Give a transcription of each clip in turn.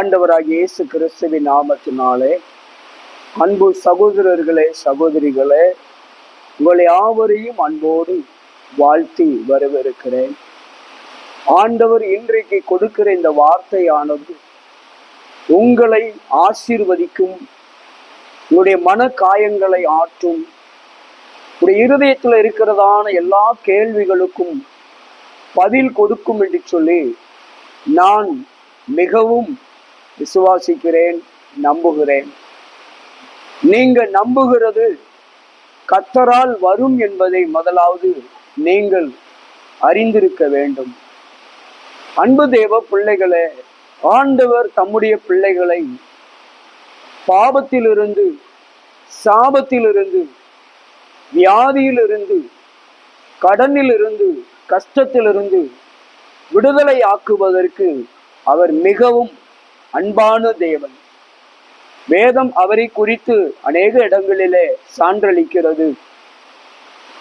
ஆண்டவராக இயேசு கிறிஸ்துவின் நாமத்தினாலே அன்பு சகோதரர்களே சகோதரிகளே உங்களை யாவரையும் அன்போடு வாழ்த்தி வரவிருக்கிறேன் ஆண்டவர் இன்றைக்கு கொடுக்கிற இந்த வார்த்தையானது உங்களை ஆசீர்வதிக்கும் உங்களுடைய மன காயங்களை ஆற்றும் உடைய இருதயத்தில் இருக்கிறதான எல்லா கேள்விகளுக்கும் பதில் கொடுக்கும் என்று சொல்லி நான் மிகவும் விசுவாசிக்கிறேன் நம்புகிறேன். நீங்க நம்புகிறது கத்தரால் வரும் என்பதை முதலாவது நீங்கள் அறிந்திருக்க வேண்டும். அன்பு தேவ பிள்ளைகளே ஆண்டவர் தம்முடைய பிள்ளைகளை பாபத்திலிருந்து சாபத்திலிருந்து வியாதியிலிருந்து கடனிலிருந்து கஷ்டத்திலிருந்து விடுதலை ஆக்குவதற்கு அவர் மிகவும் அன்பான தேவன். வேதம் அவரை குறித்து அநேக இடங்களிலே சான்றளிக்கிறது.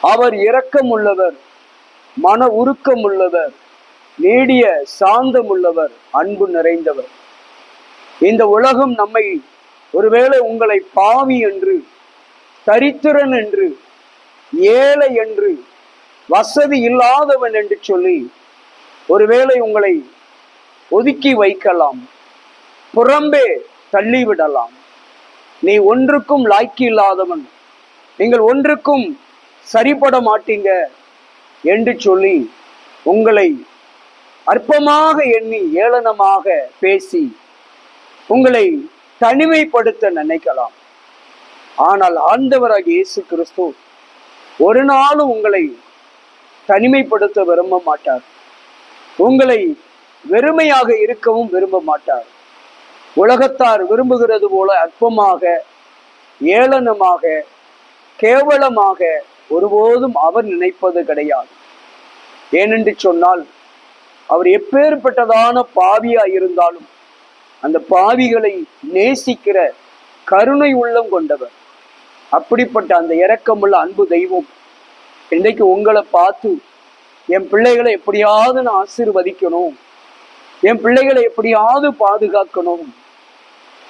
அவர் இரக்கம் உள்ளவர் மன உருக்கம் உள்ளவர் நீடிய சாந்தம் உள்ளவர் அன்பு நிறைந்தவர். இந்த உலகம் நம்மை ஒருவேளை உங்களை பாவி என்று தரித்திரன் என்று ஏழை என்று வசதி இல்லாதவன் என்று சொல்லி ஒருவேளை உங்களை ஒதுக்கி வைக்கலாம். புறம்பே தள்ளிவிடலாம். நீ ஒன்றுக்கும் லாய்க்கு இல்லாதவன். நீங்கள் ஒன்றுக்கும் சரிபட மாட்டீங்க என்று சொல்லி உங்களை அற்பமாக எண்ணி ஏளனமாக பேசி உங்களை தனிமைப்படுத்த நினைக்கலாம். ஆனால் ஆழ்ந்தவராக இயேசு கிறிஸ்து ஒரு நாளும் உங்களை தனிமைப்படுத்த விரும்ப மாட்டார். உங்களை வெறுமையாக இருக்கவும் விரும்ப மாட்டார். உலகத்தார் விரும்புகிறது போல அற்பமாக ஏளனமாக கேவலமாக ஒருபோதும் அவர் நினைப்பது கிடையாது. ஏனென்று சொன்னால் அவர் எப்பேற்பட்டதான பாவியா இருந்தாலும் அந்த பாவிகளை நேசிக்கிற கருணை உள்ளம் கொண்டவர். அப்படிப்பட்ட அந்த இரக்கமுள்ள அன்பு தெய்வம் இன்றைக்கு உங்களை பார்த்து என் பிள்ளைகளை எப்படியாவது நான் ஆசீர்வதிக்கணும் என் பிள்ளைகளை எப்படியாவது பாதுகாக்கணும்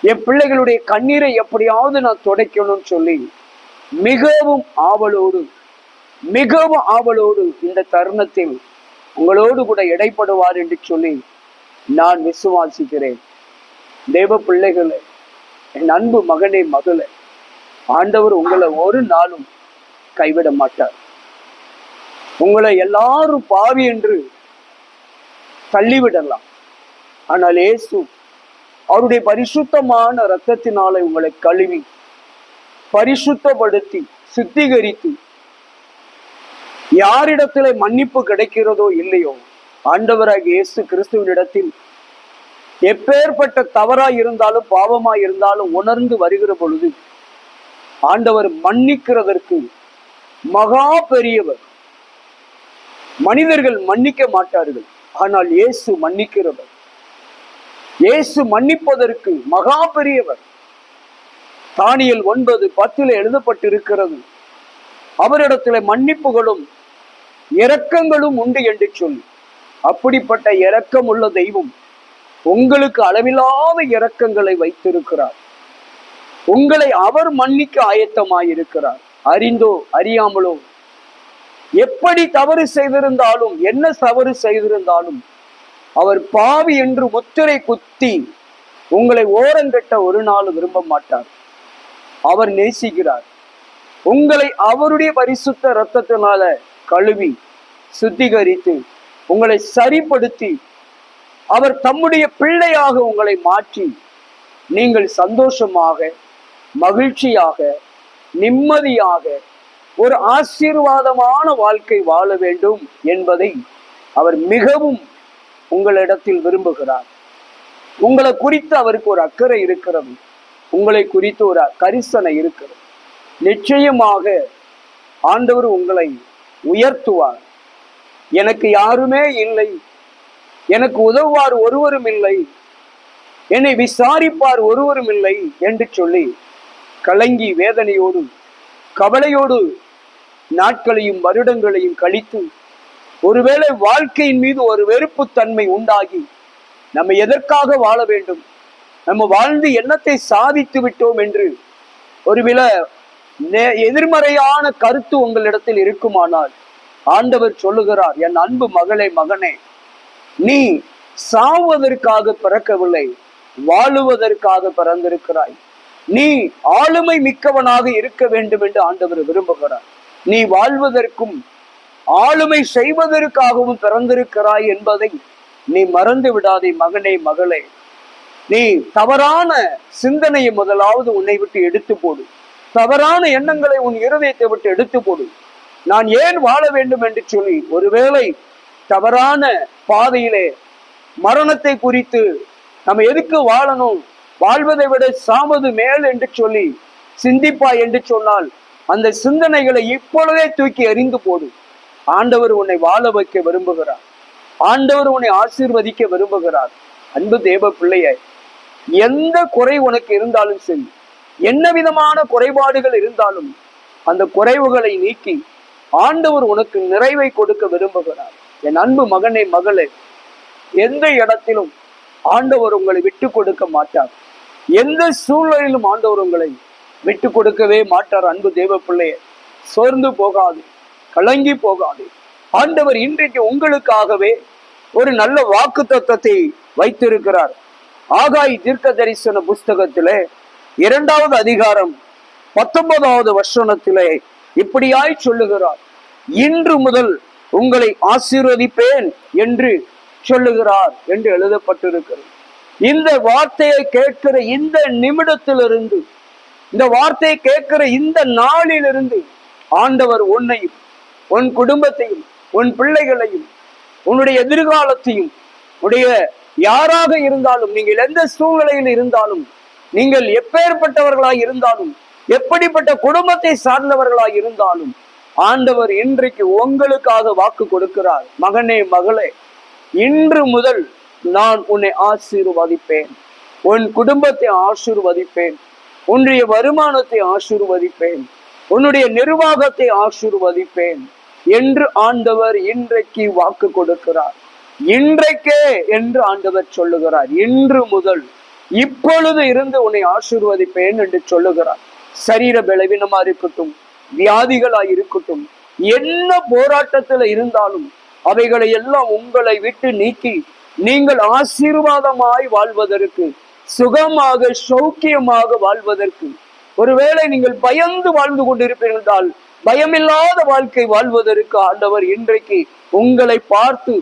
என் பிள்ளைகளுடைய கண்ணீரை எப்படியாவது நான் துடைக்கணும்னு சொல்லி மிகவும் ஆவலோடு மிகவும் ஆவலோடு இந்த தருணத்தில் உங்களோடு கூட இடைப்படுவார் என்று சொல்லி நான் விசுவாசிக்கிறேன். தேவ பிள்ளைகளே என் அன்பு மகனே மகளே ஆண்டவர் உங்களை ஒரு நாளும் கைவிட மாட்டார். உங்களை எல்லாரும் பாவி என்று தள்ளிவிடலாம். ஆனால் இயேசு அவருடைய பரிசுத்தமான இரத்தத்தினாலே உங்களை கழுவி பரிசுத்தப்படுத்தி சுத்திகரித்து யாரிடத்துல மன்னிப்பு கிடைக்கிறதோ இல்லையோ ஆண்டவராக இயேசு கிறிஸ்துவனிடத்தில் எப்பேற்பட்ட தவறாய் இருந்தாலும் பாவமாய் இருந்தாலும் உணர்ந்து வருகிற பொழுது ஆண்டவர் மன்னிக்கிறதற்கு மகா பெரியவர். மனிதர்கள் மன்னிக்க மாட்டார்கள் ஆனால் இயேசு மன்னிக்கிறவர். இயேசு மன்னிப்பதற்கு மகா பெரியவர் தானியல் ஒன்பது பத்தில் எழுதப்பட்டிருக்கிறது. அவரிடத்துல மன்னிப்புகளும் இரக்கங்களும் உண்டு என்று சொல்லி அப்படிப்பட்ட இரக்கம் உள்ள தெய்வம் உங்களுக்கு அளவில்லாத இரக்கங்களை வைத்திருக்கிறார். உங்களை அவர் மன்னிக்க ஆயத்தமாயிருக்கிறார். அறிந்தோ அறியாமலோ எப்படி தவறு செய்திருந்தாலும் என்ன தவறு செய்திருந்தாலும் அவர் பாவி என்று முத்திரை குத்தி உங்களை ஓரங்கட்ட ஒரு நாள் விரும்ப மாட்டார். அவர் நேசிக்கிறார். உங்களை அவருடைய பரிசுத்த இரத்தத்தினால கழுவி சுத்திகரித்து உங்களை சரிப்படுத்தி அவர் தம்முடைய பிள்ளையாக உங்களை மாற்றி நீங்கள் சந்தோஷமாக மகிழ்ச்சியாக நிம்மதியாக ஒரு ஆசீர்வாதமான வாழ்க்கை வாழ வேண்டும் என்பதை அவர் மிகவும் உங்களிடத்தில் விரும்புகிறார். உங்களை குறித்து அவருக்கு ஒரு அக்கறை இருக்கிறது. உங்களை குறித்து ஒரு கரிசனை இருக்கிறது. நிச்சயமாக ஆண்டவர் உங்களை உயர்த்துவார். எனக்கு யாருமே இல்லை. எனக்கு உதவுவார் ஒருவரும் இல்லை. என்னை விசாரிப்பார் ஒருவரும் இல்லை என்று சொல்லி கலங்கி வேதனையோடு கவலையோடு நாட்களையும் வருடங்களையும் கழித்து ஒருவேளை வாழ்க்கையின் மீது ஒரு வெறுப்புத்தன்மை உண்டாகி நம்ம எதற்காக வாழ வேண்டும்? நம்ம வாழ்ந்து என்னத்தை சாதித்து விட்டோம் என்று ஒருவில நே- எதிர்மறையான கருத்து உங்களிடத்தில் இருக்குமானால் ஆண்டவர் சொல்லுகிறார் என் அன்பு மகளே மகனே நீ சாவதற்காக பிறக்கவில்லை வாழுவதற்காக பிறந்திருக்கிறாய். நீ ஆளுமை மிக்கவனாக இருக்க வேண்டும் என்று ஆண்டவர் விரும்புகிறார். நீ வாழ்வதற்கும் ஆளுமை செய்வதற்காகவும் பிறந்திருக்கிறாய் என்பதை நீ மறந்து விடாதே மகனே மகளே. நீ தவறான சிந்தனையை முதலாவது உன்னை விட்டு எடுத்து போடு. தவறான எண்ணங்களை உன் இருதயத்தை விட்டு எடுத்து போடு. நான் ஏன் வாழ வேண்டும் என்று சொல்லி ஒருவேளை தவறான பாதையிலே மரணத்தை குறித்து நம்ம எதுக்கு வாழணும்? வாழ்வதை விட சாமது மேல் என்று சொல்லி சிந்திப்பாய் என்று சொன்னால் அந்த சிந்தனைகளை இப்பொழுதே தூக்கி எறிந்து போடும் ஆண்டவர் உன்னை வாழ வைக்க விரும்புகிறார். ஆண்டவர் உன்னை ஆசீர்வதிக்க விரும்புகிறார். அன்பு தேவ பிள்ளையை எந்த குறை உனக்கு இருந்தாலும் சரி என்ன விதமான குறைபாடுகள் இருந்தாலும் அந்த குறைவுகளை நீக்கி ஆண்டவர் உனக்கு நிறைவை கொடுக்க விரும்புகிறார். என் அன்பு மகனே மகளே எந்த இடத்திலும் ஆண்டவர் உங்களை விட்டு கொடுக்க மாட்டார். எந்த சூழ்நிலையிலும் ஆண்டவர் உங்களை விட்டு கொடுக்கவே மாட்டார் அன்பு தேவ பிள்ளையே. சோர்ந்து போகாது. கலங்கி போகாது. ஆண்டவர் இன்றைக்கு உங்களுக்காகவே ஒரு நல்ல வாக்கு தத்துவத்தை வைத்திருக்கிறார். ஆகாய் தீர்க்க தரிசன புஸ்தகத்திலே இரண்டாவது அதிகாரம் பத்தொன்பதாவது வசனத்திலே இப்படியாய் சொல்லுகிறார். இன்று முதல் உங்களை ஆசீர்வதிப்பேன் என்று சொல்லுகிறார் என்று எழுதப்பட்டிருக்கிறது. இந்த வார்த்தையை கேட்கிற இந்த நிமிடத்திலிருந்து இந்த வார்த்தையை கேட்கிற இந்த நாளிலிருந்து ஆண்டவர் உன்னையும் உன் குடும்பத்தையும் உன் பிள்ளைகளையும் உன்னுடைய எதிர்காலத்தையும் உடைய யாராக இருந்தாலும் நீங்கள் எந்த சூழ்நிலையில் இருந்தாலும் நீங்கள் எப்பேற்பட்டவர்களாய் இருந்தாலும் எப்படிப்பட்ட குடும்பத்தை சார்ந்தவர்களாய் இருந்தாலும் ஆண்டவர் இன்றைக்கு உங்களுக்காக வாக்கு கொடுக்கிறார். மகனே மகளே இன்று முதல் நான் உன்னை ஆசீர்வதிப்பேன். உன் குடும்பத்தை ஆசீர்வதிப்பேன். உன்னுடைய வருமானத்தை ஆசீர்வதிப்பேன். உன்னுடைய நிர்வாகத்தை ஆசீர்வதிப்பேன். என்று ஆண்டவர் இன்றைக்கு வாக்கு கொடுக்கிறார். இன்றைக்கே என்று ஆண்டவர் சொல்லுகிறார். இன்று முதல் இப்பொழுது இருந்து உன்னை ஆசீர்வதிப்பேன் என்று சொல்லுகிறார். சரீர பலவீனமா இருக்கட்டும் வியாதிகளா இருக்கட்டும் என்ன போராட்டத்துல இருந்தாலும் அவைகளை எல்லாம் உங்களை விட்டு நீக்கி நீங்கள் ஆசீர்வாதமாய் வாழ்வதற்கு சுகமாக சௌக்கியமாக வாழ்வதற்கு ஒருவேளை நீங்கள் பயந்து வாழ்ந்து கொண்டிருப்பீர்கள் என்றால் பயமில்லாத வாழ்க்கை வாழ்வதற்கு ஆண்டவர் இன்றைக்கு உங்களை பார்த்து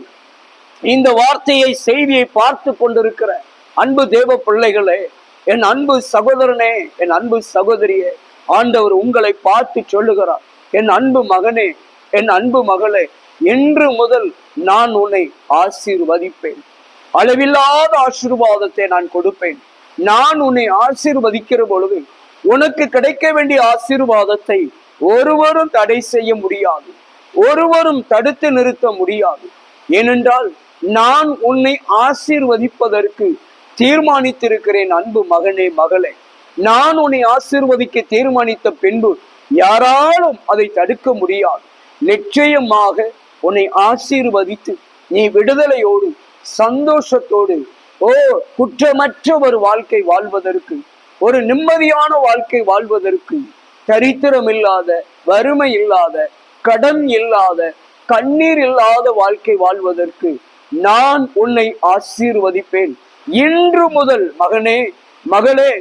இந்த வார்த்தையை செய்தியை பார்த்து கொண்டிருக்கிற அன்பு தேவ பிள்ளைகளே என் அன்பு சகோதரனே என் அன்பு சகோதரியே ஆண்டவர் உங்களை பார்த்து சொல்லுகிறார். என் அன்பு மகனே என் அன்பு மகளே இன்று முதல் நான் உன்னை ஆசீர்வதிப்பேன். அளவில்லாத ஆசீர்வாதத்தை நான் கொடுப்பேன். நான் உன்னை ஆசீர்வதிக்கிற பொழுது உனக்கு கிடைக்க வேண்டிய ஆசீர்வாதத்தை ஒருவரும் தடை செய்ய முடியாது. ஒருவரும் தடுத்து நிறுத்த முடியாது. ஏனென்றால் நான் உன்னை ஆசீர்வதிப்பதற்கு தீர்மானித்திருக்கிறேன் அன்பு மகனே மகளே. நான் உன்னை ஆசீர்வதிக்க தீர்மானித்த பின்பு யாராலும் அதை தடுக்க முடியாது. நிச்சயமாக உன்னை ஆசீர்வதித்து நீ விடுதலையோடு சந்தோஷத்தோடு ஓ குற்றமற்ற ஒரு வாழ்க்கை வாழ்வதற்கு ஒரு நிம்மதியான வாழ்க்கை வாழ்வதற்கு தரித்திரம் இல்லாத வறுமை இல்லாத கடன் இல்லாத கண்ணீர் இல்லாத வாழ்க்கை வாழ்வதற்கு நான் உன்னை ஆசீர்வதிப்பேன். இன்று முதல் மகனே மகளே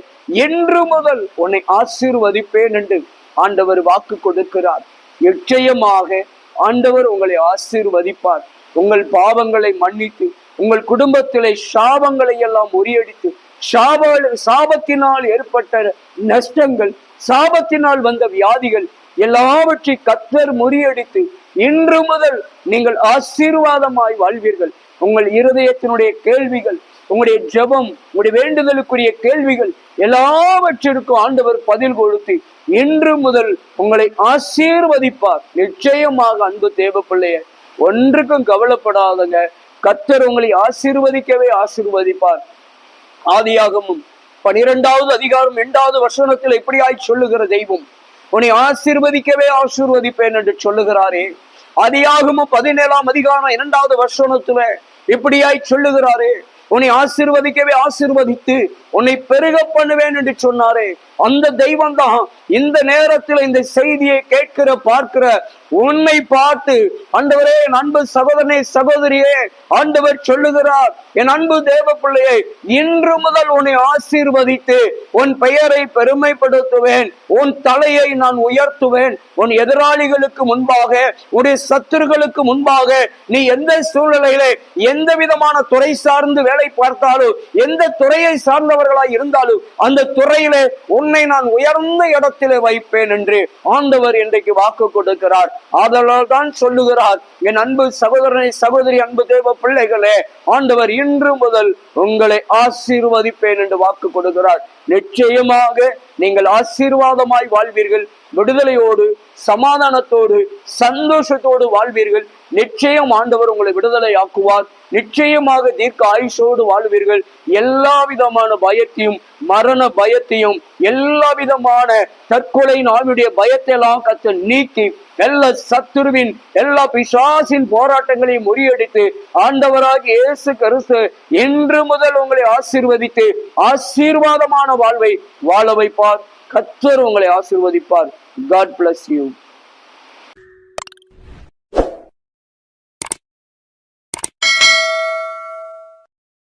இன்று முதல் உன்னை ஆசீர்வதிப்பேன் என்று ஆண்டவர் வாக்கு கொடுக்கிறார். நிச்சயமாக ஆண்டவர் உங்களை ஆசீர்வதிப்பார். உங்கள் பாவங்களை மன்னித்து உங்கள் குடும்பத்திலே சாபங்களை எல்லாம் முறியடித்து சாப சாபத்தினால் ஏற்பட்ட நஷ்டங்கள் சாபத்தினால் வந்த வியாதிகள் எல்லாவற்றை கத்தர் முறியடித்து இன்று முதல் நீங்கள் ஆசீர்வாதமாய் வாழ்வீர்கள். உங்கள் இருதயத்தினுடைய கேள்விகள் உங்களுடைய ஜெபம் உங்களுடைய வேண்டுதலுக்குரிய கேள்விகள் எல்லாவற்றிற்கும் ஆண்டவர் பதில் கொடுத்து இன்று முதல் உங்களை ஆசீர்வதிப்பார். நிச்சயமாக அன்பு தேவ பிள்ளைய ஒன்றுக்கும் கவலைப்படாதங்க. கத்தர் உங்களை ஆசீர்வதிக்கவே ஆசீர்வதிப்பார். ஆதியாகமும் பனிரெண்டாவது அதிகாரம் இரண்டாவது வசனத்தில் எப்படியாய் சொல்லுகிற தெய்வம்? உன்னை ஆசீர்வதிக்கவே ஆசீர்வதிப்பேன் என்று சொல்லுகிறாரே. ஆதியாகமும் பதினேழாம் அதிகாரம் இரண்டாவது வசனத்துல இப்படியாய் சொல்லுகிறாரே. உன்னை ஆசீர்வதிக்கவே ஆசீர்வதித்து உன்னை பெருக பண்ணுவேன் என்று சொன்னாரே. அந்த தெய்வம் தான் இந்த நேரத்தில் இந்த செய்தியை கேட்கிற பார்க்கிற உன்னை பார்த்து ஆண்டவரே என் அன்பு சகோதரனே சகோதரியே ஆண்டவர் சொல்லுகிறார் என் அன்பு தேவ பிள்ளையை இன்று முதல் உன்னை ஆசீர்வதித்து உன் பெயரை பெருமைப்படுத்துவேன் உன் தலையை நான் உயர்த்துவேன் உன் எதிராளிகளுக்கு முன்பாக உன்னுடைய சத்துருகளுக்கு முன்பாக நீ எந்த சூழ்நிலையிலே எந்த விதமான துறை சார்ந்து வேலை பார்த்தாலும் எந்த துறையை சார்ந்த சார்ந்தவர்களாய் இருந்தாலும் அந்த துறையிலே உன்னை நான் உயர்ந்த இடத்திலே வைப்பேன் என்று ஆண்டவர் இன்றைக்கு வாக்கு கொடுக்கிறார். ஆதலால் தான் சொல்லுகிறார் என் அன்பு சகோதரனை சகோதரி அன்பு தேவ பிள்ளைகளே ஆண்டவர் இன்று முதல் உங்களை ஆசீர்வதிப்பேன் என்று வாக்கு கொடுக்கிறார். நிச்சயமாக நீங்கள் ஆசீர்வாதமாய் வாழ்வீர்கள். விடுதலையோடு சமாதானத்தோடு சந்தோஷத்தோடு வாழ்வீர்கள். நிச்சயம் ஆண்டவர் உங்களை விடுதலை ஆக்குவார் நிச்சயமாக தீர்க்க ஆயுஷோடு வாழ்வீர்கள். எல்லா விதமான பயத்தையும் மரண பயத்தையும் எல்லா விதமான தற்கொலை நாளுடைய பயத்தை எல்லாம் கத்து நீக்கி எல்லா சத்துருவின் எல்லா பிசாசின் போராட்டங்களையும் முறியடித்து ஆண்டவராக இயேசு கருசு இன்று முதல் உங்களை ஆசீர்வதித்து ஆசீர்வாதமான வாழ்வை வாழ வைப்பார். கத்தர் உங்களை ஆசீர்வதிப்பார். God bless you